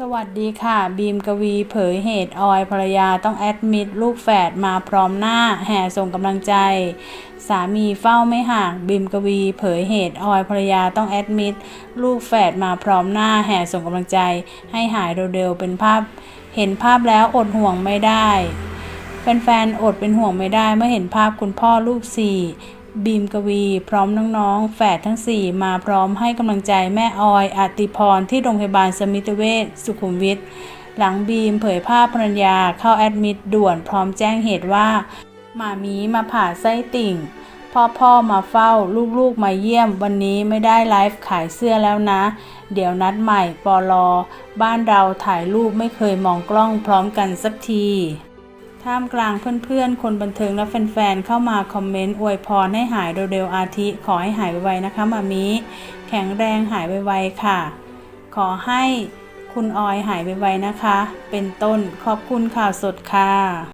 สวัสดีค่ะ บีมกวีเผยเหตุออยภรรยาต้องแอดมิดลูกแฝดมาพร้อมหน้าแห่ส่งกำลังใจ สามีเฝ้าไม่ห่าง บีมกวีเผยเหตุออยภรรยาต้องแอดมิดลูกแฝดมาพร้อมหน้าแห่ส่งกำลังใจ ให้หายเร็วๆเป็นภาพ เห็นภาพแล้วอดห่วงไม่ได้แฟนๆอดเป็นห่วงไม่ได้เมื่อเห็นภาพคุณพ่อลูกสี่ บีมกวี พร้อมน้องๆ แฝดทั้ง 4 มาพร้อมให้กำลังใจแม่ออยอติพรที่โรงพยาบาลสมิติเวชสุขุมวิทหลังบีมเผยภาพภรรยาเข้าแอดมิดด่วนพร้อมแจ้งเหตุว่าหมามีมาผ่าไส้ติ่ง พ่อพ่อมาเฝ้าลูกๆมาเยี่ยม วันนี้ไม่ได้ไลฟ์ขายเสื้อแล้วนะ เดี๋ยวนัดใหม่ปอลอ บ้านเราถ่ายรูปไม่เคยมองกล้องพร้อมกันสักที ท่ามกลางเพื่อนๆ คนบันเทิงและแฟนๆ เข้ามาคอมเมนต์อวยพรให้หายเร็วๆ อาทิ ขอให้หายไวๆ นะคะมามีแข็งแรงหายไวๆ ค่ะ ขอให้คุณออยหายไวๆ นะคะ เป็นต้นขอบคุณข่าวสดค่ะ